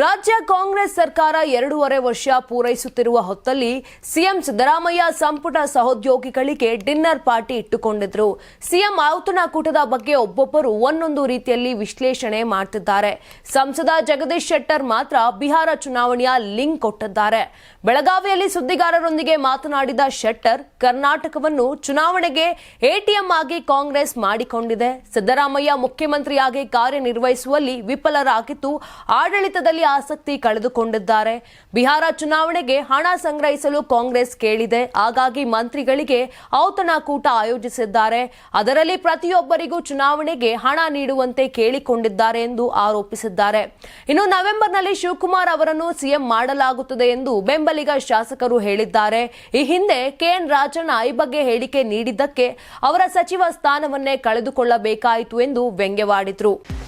ರಾಜ್ಯ ಕಾಂಗ್ರೆಸ್ ಸರ್ಕಾರ ಎರಡೂವರೆ ವರ್ಷ ಪೂರೈಸುತ್ತಿರುವ ಹೊತ್ತಲ್ಲಿ ಸಿಎಂ ಸಿದ್ದರಾಮಯ್ಯ ಸಂಪುಟ ಸಹೋದ್ಯೋಗಿಗಳಿಗೆ ಡಿನ್ನರ್ ಪಾರ್ಟಿ ಇಟ್ಟುಕೊಂಡಿದ್ರು. ಸಿಎಂ ಔತಣಕೂಟದ ಬಗ್ಗೆ ಒಬ್ಬೊಬ್ಬರು ಒಂದೊಂದು ರೀತಿಯಲ್ಲಿ ವಿಶ್ಲೇಷಣೆ ಮಾಡ್ತಿದ್ದಾರೆ. ಸಂಸದ ಜಗದೀಶ್ ಶೆಟ್ಟರ್ ಮಾತ್ರ ಬಿಹಾರ ಚುನಾವಣೆಯ ಲಿಂಕ್ ಕೊಟ್ಟಿದ್ದಾರೆ. ಬೆಳಗಾವಿಯಲ್ಲಿ ಸುದ್ದಿಗಾರರೊಂದಿಗೆ ಮಾತನಾಡಿದ ಶೆಟ್ಟರ್, ಕರ್ನಾಟಕವನ್ನು ಚುನಾವಣೆಗೆ ಎಟಿಎಂ ಆಗಿ ಕಾಂಗ್ರೆಸ್ ಮಾಡಿಕೊಂಡಿದೆ. ಸಿದ್ದರಾಮಯ್ಯ ಮುಖ್ಯಮಂತ್ರಿಯಾಗಿ ಕಾರ್ಯನಿರ್ವಹಿಸುವಲ್ಲಿ ವಿಫಲರಾಗಿದ್ದು, ಆಡಳಿತದಲ್ಲಿ ಆಸಕ್ತಿ ಕಳೆದುಕೊಂಡಿದ್ದಾರೆ. ಬಿಹಾರ ಚುನಾವಣೆಗೆ ಹಣ ಸಂಗ್ರಹಿಸಲು ಕಾಂಗ್ರೆಸ್ ಕೇಳಿದೆ. ಹಾಗಾಗಿ ಮಂತ್ರಿಗಳಿಗೆ ಔತಣಕೂಟ ಆಯೋಜಿಸಿದ್ದಾರೆ. ಅದರಲ್ಲಿ ಪ್ರತಿಯೊಬ್ಬರಿಗೂ ಚುನಾವಣೆಗೆ ಹಣ ನೀಡುವಂತೆ ಕೇಳಿಕೊಂಡಿದ್ದಾರೆ ಎಂದು ಆರೋಪಿಸಿದ್ದಾರೆ. ಇನ್ನು ನವೆಂಬರ್ನಲ್ಲಿ ಶಿವಕುಮಾರ್ ಅವರನ್ನು ಸಿಎಂ ಮಾಡಲಾಗುತ್ತದೆ ಎಂದು ಬೆಂಬಲಿಗ ಶಾಸಕರು ಹೇಳಿದ್ದಾರೆ. ಈ ಹಿಂದೆ ಕೆಎನ್ ರಾಜಣ್ಣ ಈ ಬಗ್ಗೆ ಹೇಳಿಕೆ ನೀಡಿದ್ದಕ್ಕೆ ಅವರ ಸಚಿವ ಸ್ಥಾನವನ್ನೇ ಕಳೆದುಕೊಳ್ಳಬೇಕಾಯಿತು ಎಂದು ವ್ಯಂಗ್ಯವಾಡಿದ್ರು.